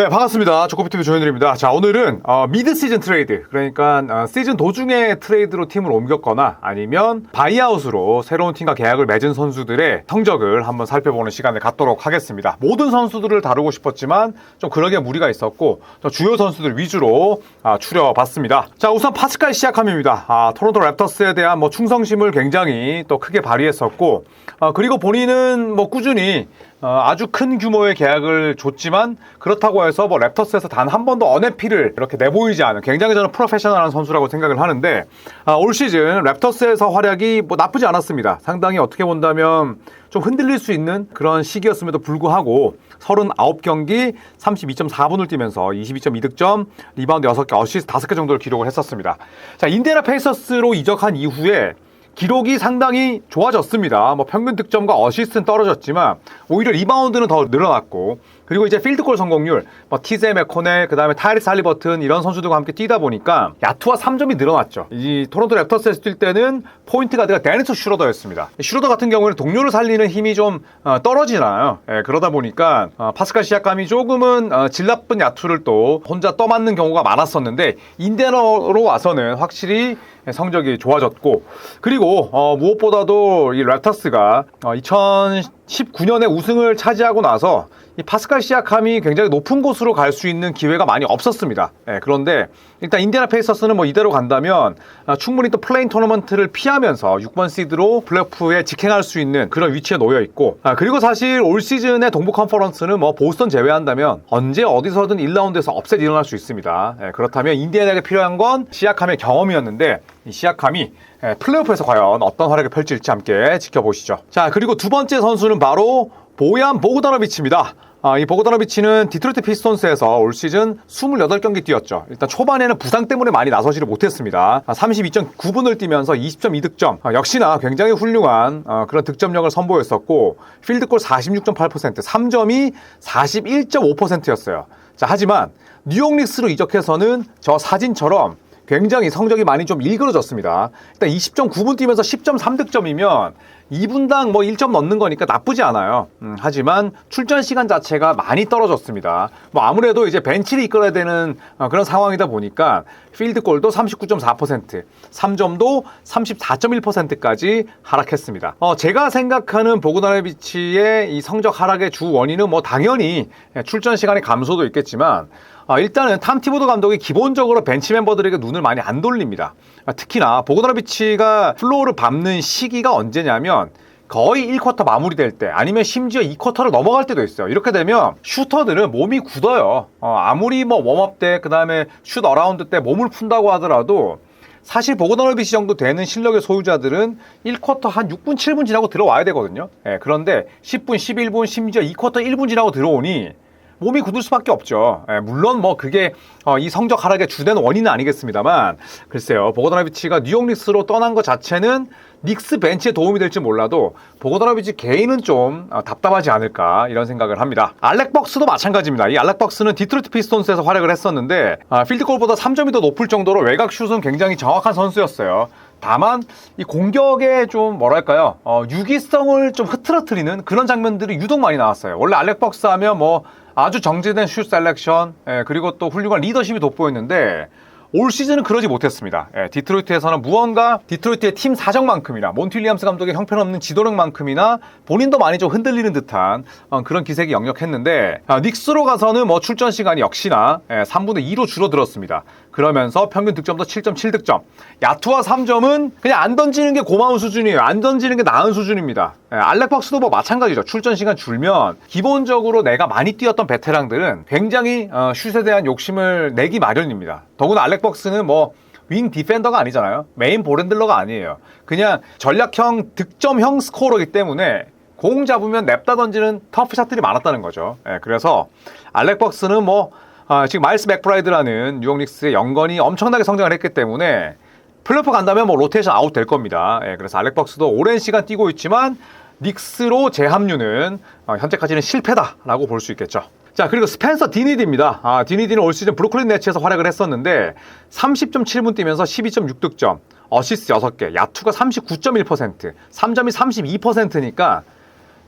네, 반갑습니다. 조코피TV 조현일입니다. 자, 오늘은 어, 미드 시즌 트레이드, 그러니까 어, 시즌 도중에 트레이드로 팀을 옮겼거나 아니면 바이아웃으로 새로운 팀과 계약을 맺은 선수들의 성적을 한번 살펴보는 시간을 갖도록 하겠습니다. 모든 선수들을 다루고 싶었지만 좀 그러기에 무리가 있었고 또 주요 선수들 위주로 아, 추려봤습니다. 자, 우선 파스칼 시아캄입니다. 아, 토론토 랩터스에 대한 뭐 충성심을 굉장히 또 크게 발휘했었고 어, 그리고 본인은 뭐 꾸준히 어, 아주 큰 규모의 계약을 줬지만 그렇다고 해서 뭐 랩터스에서 단 한 번도 언해피를 이렇게 내보이지 않은 굉장히 저는 프로페셔널한 선수라고 생각을 하는데 아, 올 시즌 랩터스에서 활약이 뭐 나쁘지 않았습니다. 상당히 어떻게 본다면 좀 흔들릴 수 있는 그런 시기였음에도 불구하고 39경기 32.4분을 뛰면서 22.2득점, 리바운드 6개, 어시스트 5개 정도를 기록을 했었습니다. 자, 인디애나 페이서스로 이적한 이후에 기록이 상당히 좋아졌습니다. 뭐 평균 득점과 어시스트는 떨어졌지만 오히려 리바운드는 더 늘어났고 그리고 이제 필드골 성공률, 뭐 티제 맥코넬, 그다음에 타이리스 할리버튼 이런 선수들과 함께 뛰다 보니까 야투와 3점이 늘어났죠. 이 토론토 랩터스에서 뛸 때는 포인트 가드가 데니스 슈로더였습니다. 슈로더 같은 경우에는 동료를 살리는 힘이 좀 어, 떨어지잖아요. 예, 그러다 보니까 어, 파스칼 시아감이 조금은 어, 질 나쁜 야투를 또 혼자 떠맞는 경우가 많았었는데 인데너로 와서는 확실히 성적이 좋아졌고 그리고 어, 무엇보다도 이 랩터스가 어, 2019년에 우승을 차지하고 나서 이 파스칼 시아캄이 굉장히 높은 곳으로 갈 수 있는 기회가 많이 없었습니다. 예, 그런데 일단 인디애나 페이서스는 뭐 이대로 간다면 아, 충분히 또 플레인 토너먼트를 피하면서 6번 시드로 플레이오프에 직행할 수 있는 그런 위치에 놓여 있고 아, 그리고 사실 올 시즌의 동부 컨퍼런스는 뭐 보스턴 제외한다면 언제 어디서든 1라운드에서 업셋 일어날 수 있습니다. 예, 그렇다면 인디애나에게 필요한 건 시아캄의 경험이었는데 이 시아캄이 예, 플레이오프에서 과연 어떤 활약을 펼칠지 함께 지켜보시죠. 자 그리고 두 번째 선수는 바로 보얀 보그다노비치입니다. 아, 이 보고다노비치는 디트로이트 피스톤스에서 올 시즌 28경기 뛰었죠. 일단 초반에는 부상 때문에 많이 나서지를 못했습니다. 아, 32.9분을 뛰면서 20.2득점. 아, 역시나 굉장히 훌륭한 어, 그런 득점력을 선보였었고 필드골 46.8%, 3점이 41.5%였어요. 자, 하지만 뉴욕 닉스로 이적해서는 저 사진처럼 굉장히 성적이 많이 좀 일그러졌습니다. 일단 20.9분 뛰면서 10.3득점이면 2분당 뭐 1점 넣는 거니까 나쁘지 않아요. 음, 하지만 출전 시간 자체가 많이 떨어졌습니다. 뭐 아무래도 이제 벤치를 이끌어야 되는 어, 그런 상황이다 보니까 필드골도 39.4%, 3점도 34.1%까지 하락했습니다. 어, 제가 생각하는 보그다레비치의 이 성적 하락의 주 원인은 뭐 당연히 출전 시간의 감소도 있겠지만 아, 일단은 탐 티보드 감독이 기본적으로 벤치 멤버들에게 눈을 많이 안 돌립니다. 아, 특히나 보고드라비치가 플로어를 밟는 시기가 언제냐면 거의 1쿼터 마무리될 때 아니면 심지어 2쿼터를 넘어갈 때도 있어요. 이렇게 되면 슈터들은 몸이 굳어요. 어, 아무리 뭐 웜업 때 그 다음에 슛 어라운드 때 몸을 푼다고 하더라도 사실 보고너비치 정도 되는 실력의 소유자들은 1쿼터 한 6분, 7분 지나고 들어와야 되거든요. 예, 그런데 10분, 11분, 심지어 2쿼터 1분 지나고 들어오니 몸이 굳을 수밖에 없죠. 예, 물론 뭐 그게 어, 이 성적 하락의 주된 원인은 아니겠습니다만 글쎄요. 보고드라비치가 뉴욕 닉스로 떠난 것 자체는 닉스 벤치에 도움이 될지 몰라도 보고드라비치 개인은 좀 어, 답답하지 않을까 이런 생각을 합니다. 알렉 벅스도 마찬가지입니다. 이 알렉 벅스는 디트로이트 피스톤스에서 활약을 했었는데 아, 필드골보다 3점이 더 높을 정도로 외곽 슛은 굉장히 정확한 선수였어요. 다만 이 공격에 좀 뭐랄까요 어, 유기성을 좀 흐트러트리는 그런 장면들이 유독 많이 나왔어요. 원래 알렉 벅스 하면 뭐 아주 정제된 슛 셀렉션 예, 그리고 또 훌륭한 리더십이 돋보였는데 올 시즌은 그러지 못했습니다. 예, 디트로이트에서는 무언가 디트로이트의 팀 사정만큼이나 몬틸리엄스 감독의 형편없는 지도력만큼이나 본인도 많이 좀 흔들리는 듯한 어, 그런 기색이 역력했는데 아, 닉스로 가서는 뭐 출전 시간이 역시나 예, 3분의 2로 줄어들었습니다. 그러면서 평균 득점도 7.7득점. 야투와 3점은 그냥 안 던지는 게 고마운 수준이에요. 안 던지는 게 나은 수준입니다. 예, 알렉 박스도 뭐 마찬가지죠. 출전 시간 줄면 기본적으로 내가 많이 뛰었던 베테랑들은 굉장히 어, 슛에 대한 욕심을 내기 마련입니다. 더구나 알렉 박스는 뭐윙 디펜더가 아니잖아요. 메인 볼핸들러가 아니에요. 그냥 전략형 득점형 스코어러기 때문에 공 잡으면 냅다 던지는 터프 샷들이 많았다는 거죠. 예, 그래서 알렉 박스는 뭐 아, 지금 마일스 맥브라이드라는 뉴욕 닉스의 연건이 엄청나게 성장을 했기 때문에 플레이오프 간다면 뭐 로테이션 아웃 될 겁니다. 예, 그래서 알렉 박스도 오랜 시간 뛰고 있지만 닉스로 재합류는 어, 현재까지는 실패다라고 볼 수 있겠죠. 자 그리고 스펜서 디니디입니다. 아, 디니디는 올 시즌 브루클린 네츠에서 활약을 했었는데 30.7분 뛰면서 12.6득점, 어시스트 6개, 야투가 39.1%, 3점이 32%니까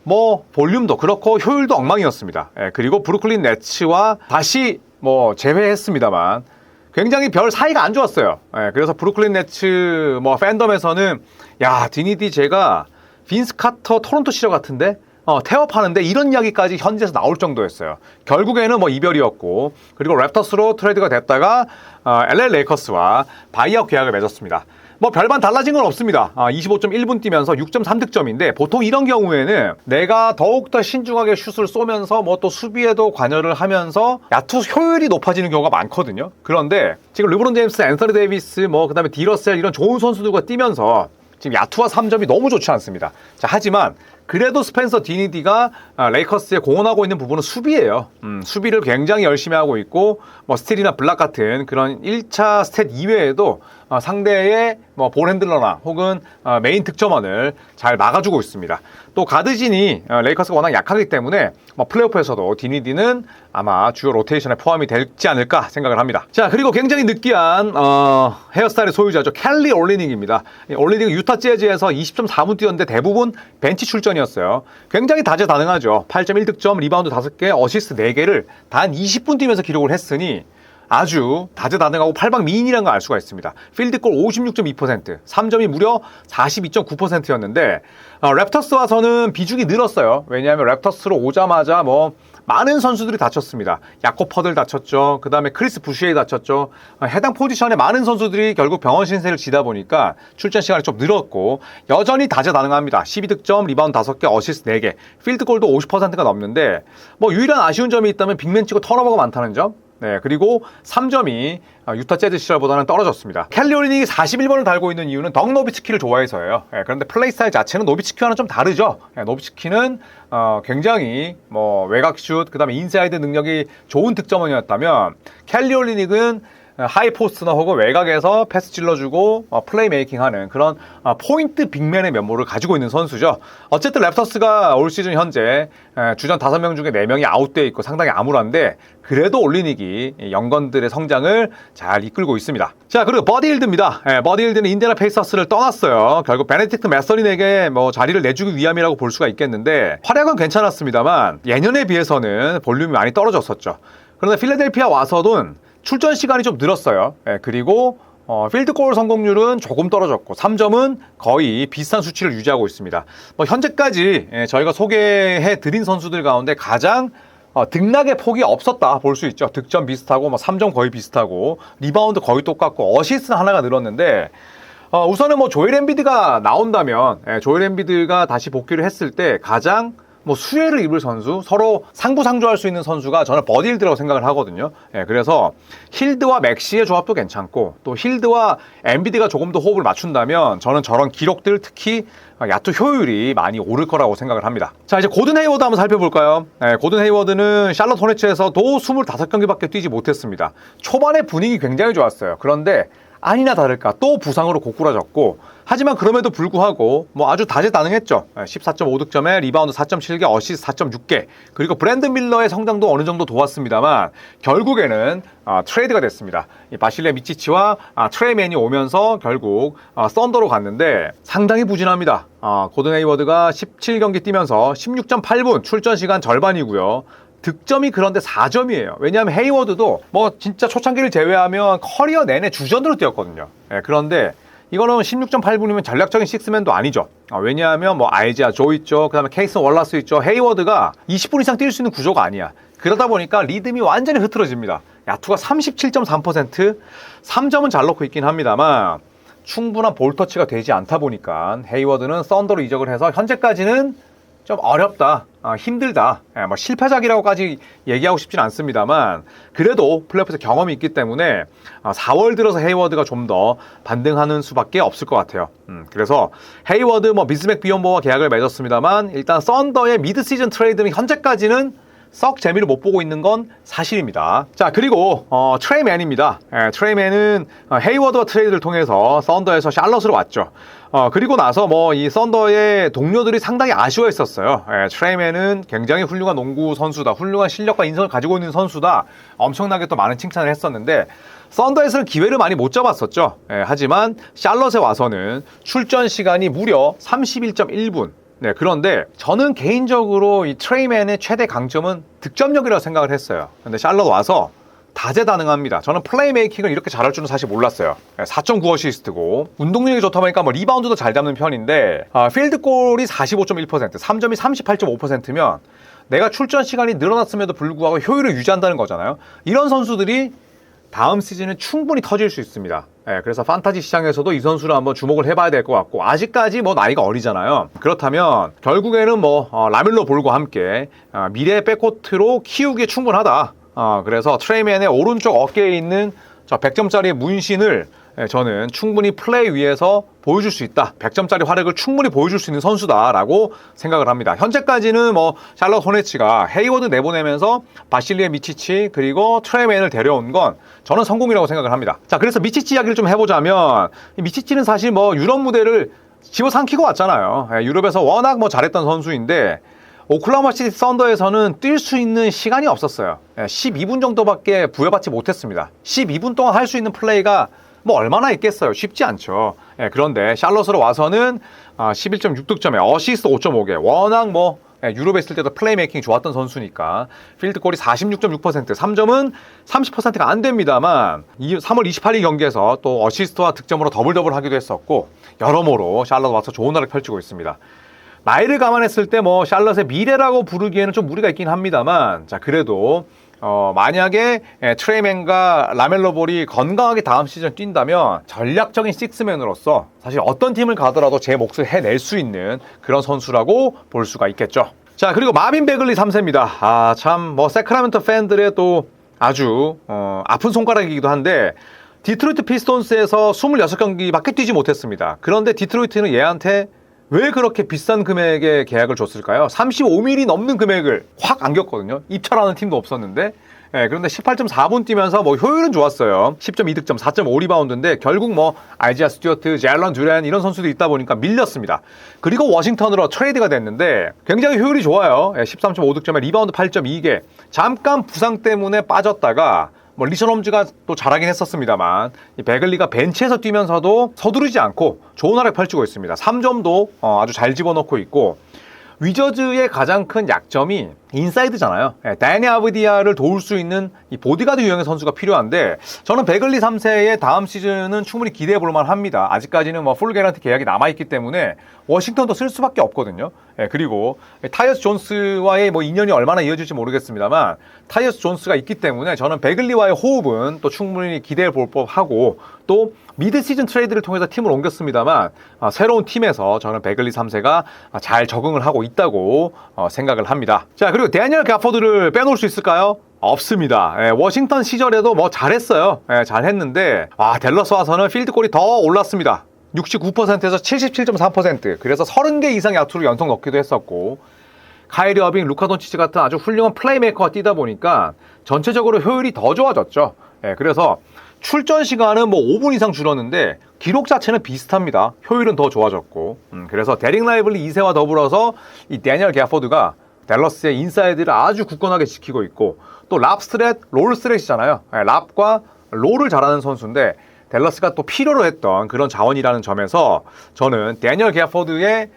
뭐 볼륨도 그렇고 효율도 엉망이었습니다. 예, 그리고 브루클린 네츠와 다시 뭐 재회했습니다만 굉장히 별 사이가 안 좋았어요. 예, 그래서 브루클린 네츠 뭐 팬덤에서는 야 디니디 제가 빈스 카터 토론토 시절 같은데 어, 태업하는데 이런 이야기까지 현지에서 나올 정도였어요. 결국에는 뭐 이별이었고 그리고 랩터스로 트레이드가 됐다가 어, LA 레이커스와 바이아웃 계약을 맺었습니다. 뭐 별반 달라진 건 없습니다. 아, 25.1분 뛰면서 6.3득점인데 보통 이런 경우에는 내가 더욱더 신중하게 슛을 쏘면서 뭐 또 수비에도 관여를 하면서 야투 효율이 높아지는 경우가 많거든요. 그런데 지금 르브론 제임스, 앤서니 데이비스, 뭐 그다음에 디러셀 이런 좋은 선수들과 뛰면서 지금 야투와 3점이 너무 좋지 않습니다. 자, 하지만 그래도 스펜서 디니디가 아, 레이커스에 공헌하고 있는 부분은 수비예요. 음, 수비를 굉장히 열심히 하고 있고 뭐 스틸이나 블락 같은 그런 1차 스탯 이외에도 어, 상대의 뭐 볼핸들러나 혹은 어, 메인 득점원을 잘 막아주고 있습니다. 또 가드진이 어, 레이커스가 워낙 약하기 때문에 뭐 플레이오프에서도 디니디는 아마 주요 로테이션에 포함이 되지 않을까 생각을 합니다. 자 그리고 굉장히 느끼한 어, 헤어스타일의 소유자죠. 캘리 올리닉입니다. 이 올리닉은 유타 재즈에서 20.4분 뛰었는데 대부분 벤치 출전이었어요. 굉장히 다재다능하죠. 8.1 득점, 리바운드 5개, 어시스트 4개를 단 20분 뛰면서 기록을 했으니 아주 다재다능하고 팔방 미인이라는 걸 알 수가 있습니다. 필드골 56.2%, 3점이 무려 42.9%였는데 어, 랩터스 와서는 비중이 늘었어요. 왜냐하면 랩터스로 오자마자 뭐 많은 선수들이 다쳤습니다. 야코 퍼들 다쳤죠. 그 다음에 크리스 부시에 다쳤죠. 어, 해당 포지션에 많은 선수들이 결국 병원 신세를 지다 보니까 출전 시간이 좀 늘었고 여전히 다재다능합니다. 12득점, 리바운드 5개, 어시스트 4개, 필드골도 50%가 넘는데 뭐 유일한 아쉬운 점이 있다면 빅맨 치고 턴오버가 많다는 점. 네, 그리고 3점이 유타 재즈 시절보다는 떨어졌습니다. 켈리 올리닉이 41번을 달고 있는 이유는 덩 노비츠키를 좋아해서예요. 예, 그런데 플레이 스타일 자체는 노비츠키와는 좀 다르죠. 예, 노비츠키는 어, 굉장히 뭐 외곽 슛, 그다음에 인사이드 능력이 좋은 득점원이었다면 켈리 올리닉은 하이 포스트나 혹은 외곽에서 패스 찔러주고 어, 플레이 메이킹하는 그런 어, 포인트 빅맨의 면모를 가지고 있는 선수죠. 어쨌든 랩터스가 올 시즌 현재 에, 주전 5명 중에 4명이 아웃돼 있고 상당히 암울한데 그래도 올리닉이 이 영건들의 성장을 잘 이끌고 있습니다. 자 그리고 버디 힐드입니다. 예, 버디 힐드는 인디애나 페이서스를 떠났어요. 결국 베네딕트 메서린에게 뭐 자리를 내주기 위함이라고 볼 수가 있겠는데 활약은 괜찮았습니다만 예년에 비해서는 볼륨이 많이 떨어졌었죠. 그런데 필라델피아 와서는 출전 시간이 좀 늘었어요. 예, 그리고 어, 필드골 성공률은 조금 떨어졌고 3점은 거의 비슷한 수치를 유지하고 있습니다. 뭐 현재까지 예, 저희가 소개해 드린 선수들 가운데 가장 어, 등락의 폭이 없었다 볼 수 있죠. 득점 비슷하고 뭐 3점 거의 비슷하고 리바운드 거의 똑같고 어시스트 하나가 늘었는데 어, 우선은 뭐 조엘 엠비드가 나온다면 예, 조엘 엠비드가 다시 복귀를 했을 때 가장 뭐 수혜를 입을 선수 서로 상부상조할 수 있는 선수가 저는 버딜드라고 생각을 하거든요. 예, 그래서 힐드와 맥시의 조합도 괜찮고 또 힐드와 엠비드가 조금 더 호흡을 맞춘다면 저는 저런 기록들 특히 야투 효율이 많이 오를 거라고 생각을 합니다. 자 이제 고든 헤이워드 한번 살펴볼까요? 예, 고든 헤이워드는 샬럿 호네츠에서도 25경기밖에 뛰지 못했습니다. 초반에 분위기 굉장히 좋았어요. 그런데 아니나 다를까 또 부상으로 고꾸라졌고 하지만 그럼에도 불구하고 뭐 아주 다재다능했죠. 14.5득점에 리바운드 4.7개, 어시스트 4.6개. 그리고 브랜드 밀러의 성장도 어느 정도 도왔습니다만 결국에는 아, 트레이드가 됐습니다. 이 바실레 미치치와 아, 트레이맨이 오면서 결국 아, 썬더로 갔는데 상당히 부진합니다. 아, 고든 헤이워드가 17경기 뛰면서 16.8분 출전 시간 절반이고요. 득점이 그런데 4점이에요. 왜냐하면 헤이워드도 뭐 진짜 초창기를 제외하면 커리어 내내 주전으로 뛰었거든요. 예, 그런데 이거는 16.8분이면 전략적인 식스맨도 아니죠. 아, 왜냐하면 뭐 아이지아 조 있죠. 그 다음에 케이슨 월라스 있죠. 헤이워드가 20분 이상 뛸 수 있는 구조가 아니야. 그러다 보니까 리듬이 완전히 흐트러집니다. 야투가 37.3%, 3점은 잘 넣고 있긴 합니다만 충분한 볼터치가 되지 않다 보니까 헤이워드는 썬더로 이적을 해서 현재까지는 좀 어렵다, 아, 힘들다, 예, 뭐 실패작이라고까지 얘기하고 싶진 않습니다만 그래도 플레이오프에서 경험이 있기 때문에 아, 4월 들어서 헤이워드가 좀 더 반등하는 수밖에 없을 것 같아요. 음, 그래서 헤이워드 뭐 미스맥 비욘보와 계약을 맺었습니다만 일단 썬더의 미드 시즌 트레이드는 현재까지는 썩 재미를 못 보고 있는 건 사실입니다. 자 그리고 어, 트레이맨입니다. 예, 트레이맨은 어, 헤이워드와 트레이드를 통해서 썬더에서 샬럿으로 왔죠. 어, 그리고 나서 뭐 이 썬더의 동료들이 상당히 아쉬워했었어요. 예, 트레이맨은 굉장히 훌륭한 농구 선수다, 훌륭한 실력과 인성을 가지고 있는 선수다. 엄청나게 또 많은 칭찬을 했었는데 썬더에서는 기회를 많이 못 잡았었죠. 예, 하지만 샬럿에 와서는 출전 시간이 무려 31.1분. 네, 그런데 저는 개인적으로 이 트레이맨의 최대 강점은 득점력이라고 생각을 했어요. 근데 샬럿 와서 다재다능합니다. 저는 플레이메이킹을 이렇게 잘할 줄은 사실 몰랐어요. 4.9 어시스트고 운동력이 좋다 보니까 뭐 리바운드도 잘 잡는 편인데 아, 필드골이 45.1%, 3점이 38.5%면 내가 출전 시간이 늘어났음에도 불구하고 효율을 유지한다는 거잖아요. 이런 선수들이 다음 시즌은 충분히 터질 수 있습니다. 예, 그래서 판타지 시장에서도 이 선수를 한번 주목을 해봐야 될 것 같고 아직까지 뭐 나이가 어리잖아요. 그렇다면 결국에는 뭐 어, 라멜로 볼과 함께 어, 미래 백코트로 키우기에 충분하다. 어, 그래서 트레이맨의 오른쪽 어깨에 있는 저 100점짜리 문신을 예, 저는 충분히 플레이 위에서 보여줄 수 있다. 100점짜리 활약을 충분히 보여줄 수 있는 선수다라고 생각을 합니다. 현재까지는 뭐 샬럿 호네츠가 헤이워드 내보내면서 바실리에 미치치 그리고 트레이맨을 데려온 건 저는 성공이라고 생각을 합니다. 자, 그래서 미치치 이야기를 좀 해보자면 이 미치치는 사실 뭐 유럽 무대를 집어삼키고 왔잖아요. 예, 유럽에서 워낙 뭐 잘했던 선수인데 오클라호마 시티 썬더에서는 뛸 수 있는 시간이 없었어요. 예, 12분 정도밖에 부여받지 못했습니다. 12분 동안 할 수 있는 플레이가 뭐 얼마나 있겠어요? 쉽지 않죠. 예, 그런데 샬럿으로 와서는 아, 11.6득점에 어시스트 5.5개. 워낙 뭐 예, 유럽에 있을 때도 플레이메이킹이 좋았던 선수니까 필드골이 46.6% 3점은 30%가 안 됩니다만 이 3월 28일 경기에서 또 어시스트와 득점으로 더블 더블 하기도 했었고 여러모로 샬럿 와서 좋은 활약 펼치고 있습니다. 나이를 감안했을 때 뭐 샬럿의 미래라고 부르기에는 좀 무리가 있긴 합니다만 자 그래도 어, 만약에 예, 트레이맨과 라멜로 볼이 건강하게 다음 시즌 뛴다면 전략적인 식스맨으로서 사실 어떤 팀을 가더라도 제 몫을 해낼 수 있는 그런 선수라고 볼 수가 있겠죠. 자 그리고 마빈 베글리 3세입니다. 아 참 뭐 세크라멘토 팬들의 또 아주 어, 아픈 손가락이기도 한데 디트로이트 피스톤스에서 26경기밖에 뛰지 못했습니다. 그런데 디트로이트는 얘한테 왜 그렇게 비싼 금액의 계약을 줬을까요? 35mm 넘는 금액을 확 안겼거든요. 입찰하는 팀도 없었는데. 예, 그런데 18.4분 뛰면서 뭐 효율은 좋았어요. 10.2득점, 4.5 리바운드인데 결국 뭐 알지아 스튜어트, 제알런 듀렌 이런 선수들이 있다 보니까 밀렸습니다. 그리고 워싱턴으로 트레이드가 됐는데 굉장히 효율이 좋아요. 예, 13.5 득점에 리바운드 8.2개. 잠깐 부상 때문에 빠졌다가 뭐 리션 홈즈가 또 잘하긴 했었습니다만 이 베글리가 벤치에서 뛰면서도 서두르지 않고 좋은 활약 펼치고 있습니다. 3점도 어, 아주 잘 집어넣고 있고 위저즈의 가장 큰 약점이 인사이드잖아요. 예, 다니 아브디아를 도울 수 있는 이 보디가드 유형의 선수가 필요한데 저는 베글리 3세의 다음 시즌은 충분히 기대해 볼 만합니다. 아직까지는 뭐 풀게런트 계약이 남아 있기 때문에 워싱턴도 쓸 수밖에 없거든요. 예, 그리고 타이어스 존스와의 뭐 인연이 얼마나 이어질지 모르겠습니다만 타이어스 존스가 있기 때문에 저는 베글리와의 호흡은 또 충분히 기대해 볼 법하고 또 미드 시즌 트레이드를 통해서 팀을 옮겼습니다만 아, 새로운 팀에서 저는 베글리 3세가 잘 적응을 하고 있다고 어, 생각을 합니다. 자 그리고 데니얼 가포드를 빼놓을 수 있을까요? 없습니다. 예, 워싱턴 시절에도 뭐 잘했어요. 예, 잘했는데 아 델러스 와서는 필드골이 더 올랐습니다. 69%에서 77.3% 그래서 30개 이상 야투를 연속 넣기도 했었고 카이리 어빙, 루카 돈치치 같은 아주 훌륭한 플레이메이커가 뛰다 보니까 전체적으로 효율이 더 좋아졌죠. 예, 그래서 출전 시간은 뭐 5분 이상 줄었는데 기록 자체는 비슷합니다. 효율은 더 좋아졌고. 음, 그래서 데릭 라이블리 2세와 더불어서 이 데니얼 게아포드가 댈러스의 인사이드를 아주 굳건하게 지키고 있고 또 랍스트렛, 롤스트렛이잖아요. 예, 랍과 롤을 잘하는 선수인데 댈러스가 또 필요로 했던 그런 자원이라는 점에서 저는 데니얼 게아포드의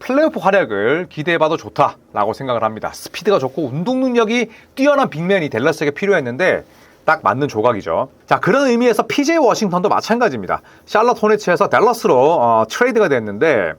플레이오프 활약을 기대해봐도 좋다라고 생각을 합니다. 스피드가 좋고 운동 능력이 뛰어난 빅맨이 댈러스에게 필요했는데 딱 맞는 조각이죠. 자 그런 의미에서 PJ 워싱턴도 마찬가지입니다. 샬럿 호네츠에서 댈러스로 어, 트레이드가 됐는데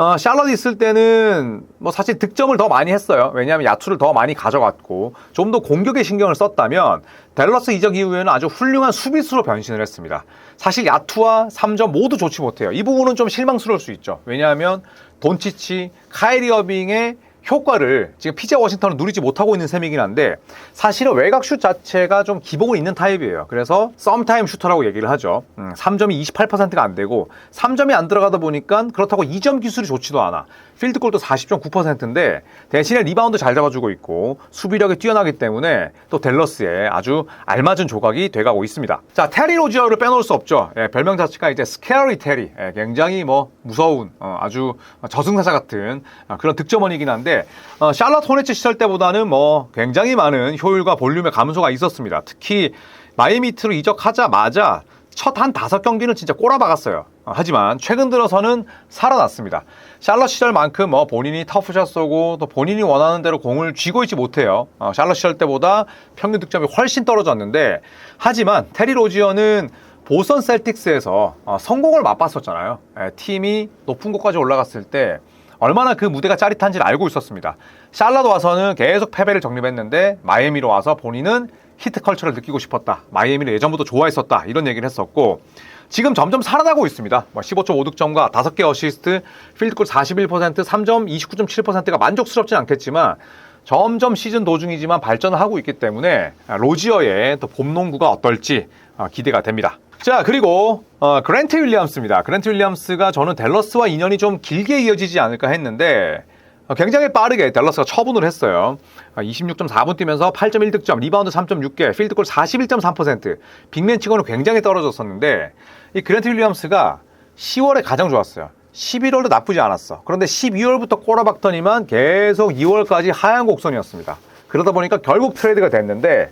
어, 샬럿 있을 때는 뭐 사실 득점을 더 많이 했어요. 왜냐하면 야투를 더 많이 가져갔고 좀 더 공격에 신경을 썼다면 댈러스 이적 이후에는 아주 훌륭한 수비수로 변신을 했습니다. 사실 야투와 3점 모두 좋지 못해요. 이 부분은 좀 실망스러울 수 있죠. 왜냐하면 돈치치, 카이리 어빙의 효과를 지금 피제 워싱턴은 누리지 못하고 있는 셈이긴 한데 사실은 외곽 슛 자체가 좀 기복을 있는 타입이에요. 그래서 썸타임 슈터라고 얘기를 하죠. 음, 3점이 28%가 안 되고 3점이 안 들어가다 보니까 그렇다고 2점 기술이 좋지도 않아. 필드골도 40.9%인데 대신에 리바운드 잘 잡아주고 있고 수비력이 뛰어나기 때문에 또 댈러스에 아주 알맞은 조각이 돼가고 있습니다. 자 테리 로지어를 빼놓을 수 없죠. 예, 별명 자체가 이제 스케어리 테리. 예, 굉장히 뭐 무서운 어, 아주 저승사자 같은 어, 그런 득점원이긴 한데 어, 샬럿 호네츠 시절 때보다는 뭐 굉장히 많은 효율과 볼륨의 감소가 있었습니다. 특히 마이미트로 이적하자마자 첫 한 다섯 경기는 진짜 꼬라박았어요. 어, 하지만 최근 들어서는 살아났습니다. 샬럿 시절만큼 뭐 본인이 터프샷 쏘고 또 본인이 원하는 대로 공을 쥐고 있지 못해요. 어, 샬럿 시절 때보다 평균 득점이 훨씬 떨어졌는데 하지만 테리 로지어는 보선 셀틱스에서 어, 성공을 맛봤었잖아요. 예, 팀이 높은 곳까지 올라갔을 때 얼마나 그 무대가 짜릿한지를 알고 있었습니다. 샬럿 와서는 계속 패배를 정립했는데 마이애미로 와서 본인은 히트 컬처를 느끼고 싶었다. 마이애미를 예전부터 좋아했었다. 이런 얘기를 했었고 지금 점점 살아나고 있습니다. 뭐 15.5득점과 5개 어시스트, 필드골 41%, 3점 29.7%가 만족스럽진 않겠지만 점점 시즌 도중이지만 발전을 하고 있기 때문에 로지어의 또 봄농구가 어떨지 어, 기대가 됩니다. 자 그리고 어, 그랜트 윌리엄스입니다. 그랜트 윌리엄스가 저는 댈러스와 인연이 좀 길게 이어지지 않을까 했는데 어, 굉장히 빠르게 댈러스가 처분을 했어요. 26.4분 뛰면서 8.1득점, 리바운드 3.6개, 필드골 41.3%, 빅맨 치고는 굉장히 떨어졌었는데 이 그랜트 윌리엄스가 10월에 가장 좋았어요. 11월도 나쁘지 않았어. 그런데 12월부터 꼬라박더니만 계속 2월까지 하향 곡선이었습니다. 그러다 보니까 결국 트레이드가 됐는데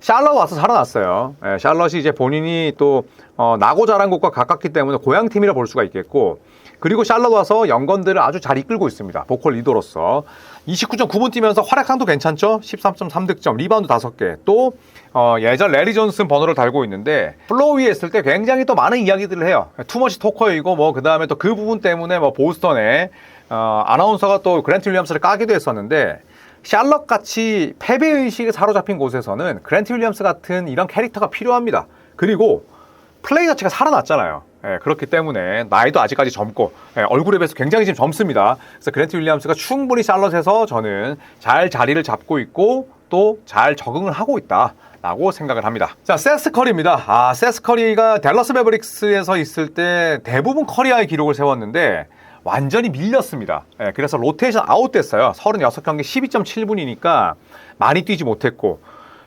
샬럿 와서 살아났어요. 예, 샬럿이 이제 본인이 또 어, 나고 자란 곳과 가깝기 때문에 고향 팀이라 볼 수가 있겠고 그리고 샬럿 와서 연건들을 아주 잘 이끌고 있습니다. 보컬 리더로서 29.9분 뛰면서 활약상도 괜찮죠? 13.3 득점, 리바운드 5개. 또 어, 예전 레리 존슨 번호를 달고 있는데 플로우 위에 있을 때 굉장히 또 많은 이야기들을 해요. 투머치 토커이고 뭐 그 다음에 또 그 부분 때문에 뭐 보스턴에 어, 아나운서가 또 그랜트 윌리엄스를 까기도 했었는데 샬럿 같이 패배 의식에 사로잡힌 곳에서는 그랜트 윌리엄스 같은 이런 캐릭터가 필요합니다. 그리고 플레이 자체가 살아났잖아요. 예, 그렇기 때문에 나이도 아직까지 젊고 예, 얼굴에 비해서 굉장히 지금 젊습니다. 그래서 그랜트 윌리엄스가 충분히 샬럿에서 저는 잘 자리를 잡고 있고 또 잘 적응을 하고 있다. 라고 생각을 합니다. 자, 세스 커리입니다. 아, 세스 커리가 댈러스 매버릭스에서 있을 때 대부분 커리아의 기록을 세웠는데 완전히 밀렸습니다. 예, 그래서 로테이션 아웃됐어요. 36경기 12.7분이니까 많이 뛰지 못했고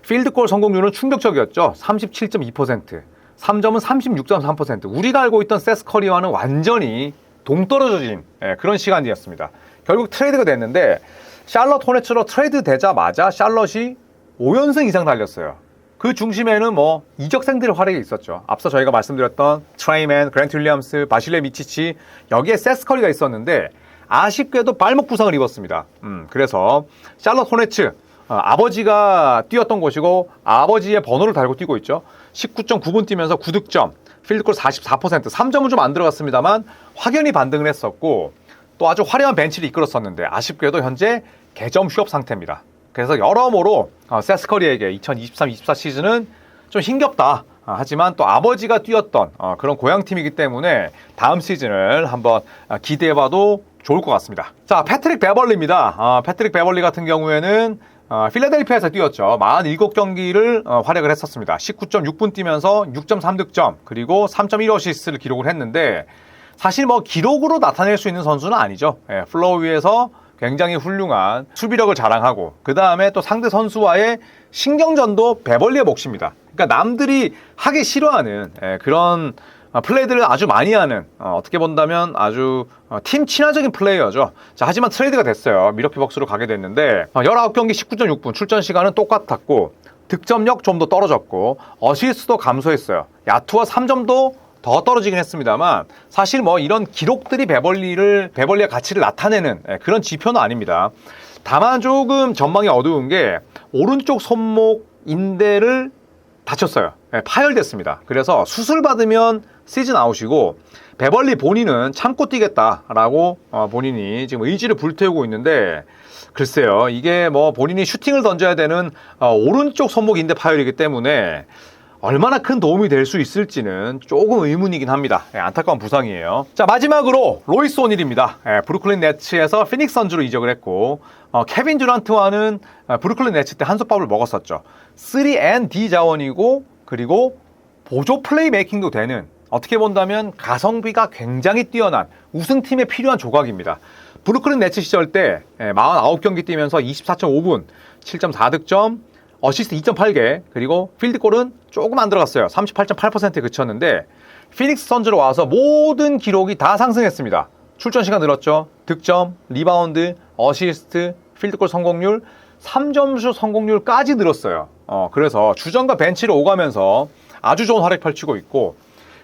필드골 성공률은 충격적이었죠. 37.2%. 3점은 36.3%. 우리가 알고 있던 세스 커리와는 완전히 동떨어진 예, 그런 시간이었습니다. 결국 트레이드가 됐는데 샬럿 호네츠로 트레이드 되자마자 샬럿이 5연승 이상 달렸어요. 그 중심에는 뭐 이적생들의 활약이 있었죠. 앞서 저희가 말씀드렸던 트레이맨, 그랜트 윌리엄스, 바실레 미치치 여기에 세스 커리가 있었는데 아쉽게도 발목 부상을 입었습니다. 음, 그래서 샬럿 호네츠 어, 아버지가 뛰었던 곳이고 아버지의 번호를 달고 뛰고 있죠. 19.9분 뛰면서 9득점, 필드골 44%, 3점은 좀 안 들어갔습니다만 확연히 반등을 했었고 또 아주 화려한 벤치를 이끌었었는데 아쉽게도 현재 개점 휴업 상태입니다. 그래서 여러모로 어, 세스커리에게 2023-24 시즌은 좀 힘겹다. 아, 하지만 또 아버지가 뛰었던 어, 그런 고향팀이기 때문에 다음 시즌을 한번 아, 기대해봐도 좋을 것 같습니다. 자, 패트릭 베벌리입니다. 아, 패트릭 베벌리 같은 경우에는 어, 필라델피아에서 뛰었죠. 47경기를 어, 활약을 했었습니다. 19.6분 뛰면서 6.3득점 그리고 3.1어시스트를 기록을 했는데 사실 뭐 기록으로 나타낼 수 있는 선수는 아니죠. 예, 플로우 위에서 굉장히 훌륭한 수비력을 자랑하고 그 다음에 또 상대 선수와의 신경전도 베벌리의 몫입니다. 그러니까 남들이 하기 싫어하는 예, 그런 어, 플레이들을 아주 많이 하는 어, 떻게 본다면 아주 어, 팀 친화적인 플레이어죠. 자, 하지만 트레이드가 됐어요. 미러키 벅스로 가게 됐는데 어, 19경기 19.6분 출전 시간은 똑같았고 득점력 좀 더 떨어졌고 어시스트도 감소했어요. 야투와 3점도 더 떨어지긴 했습니다만 사실 뭐 이런 기록들이 베벌리를 베벌리의 가치를 나타내는 예, 그런 지표는 아닙니다. 다만 조금 전망이 어두운 게 오른쪽 손목 인대를 다쳤어요. 예, 파열됐습니다. 그래서 수술 받으면 시즌 아웃이고 베벌리 본인은 참고 뛰겠다라고 어, 본인이 지금 의지를 불태우고 있는데 글쎄요 이게 뭐 본인이 슈팅을 던져야 되는 어, 오른쪽 손목 인대 파열이기 때문에 얼마나 큰 도움이 될 수 있을지는 조금 의문이긴 합니다. 예, 안타까운 부상이에요. 자 마지막으로 로이스 오닐입니다. 예, 브루클린 네츠에서 피닉스 선주로 이적을 했고 어, 케빈 듀란트와는 어, 브루클린 네츠 때 한솥밥을 먹었었죠. 3&D 자원이고 그리고 보조 플레이 메이킹도 되는 어떻게 본다면 가성비가 굉장히 뛰어난 우승팀에 필요한 조각입니다. 브루클린 네츠 시절 때 49경기 뛰면서 24.5분, 7.4득점, 어시스트 2.8개, 그리고 필드골은 조금 안 들어갔어요. 38.8%에 그쳤는데 피닉스 선즈로 와서 모든 기록이 다 상승했습니다. 출전 시간 늘었죠. 득점, 리바운드, 어시스트, 필드골 성공률, 3점슛 성공률까지 늘었어요. 어, 그래서 주전과 벤치를 오가면서 아주 좋은 활약 펼치고 있고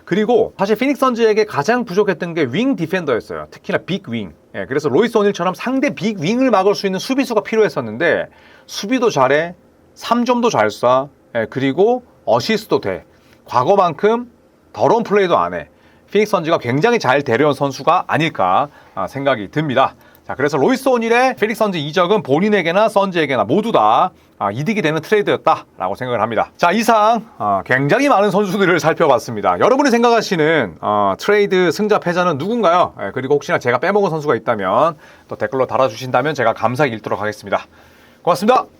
그리고 사실 피닉스 선즈에게 가장 부족했던 게 윙 디펜더였어요. 특히나 빅 윙. 예, 그래서 로이스 오닐처럼 상대 빅 윙을 막을 수 있는 수비수가 필요했었는데 수비도 잘해, 3점도 잘 쏴, 예, 그리고 어시스트도 돼. 과거만큼 더러운 플레이도 안 해. 피닉스 선즈가 굉장히 잘 데려온 선수가 아닐까 아, 생각이 듭니다. 자, 그래서 로이스 오닐의 피닉스 선즈 이적은 본인에게나 선즈에게나 모두 다 아, 이득이 되는 트레이드였다라고 생각을 합니다. 자, 이상 어, 굉장히 많은 선수들을 살펴봤습니다. 여러분이 생각하시는 어, 트레이드 승자 패자는 누군가요? 예, 그리고 혹시나 제가 빼먹은 선수가 있다면 또 댓글로 달아주신다면 제가 감사히 읽도록 하겠습니다. 고맙습니다.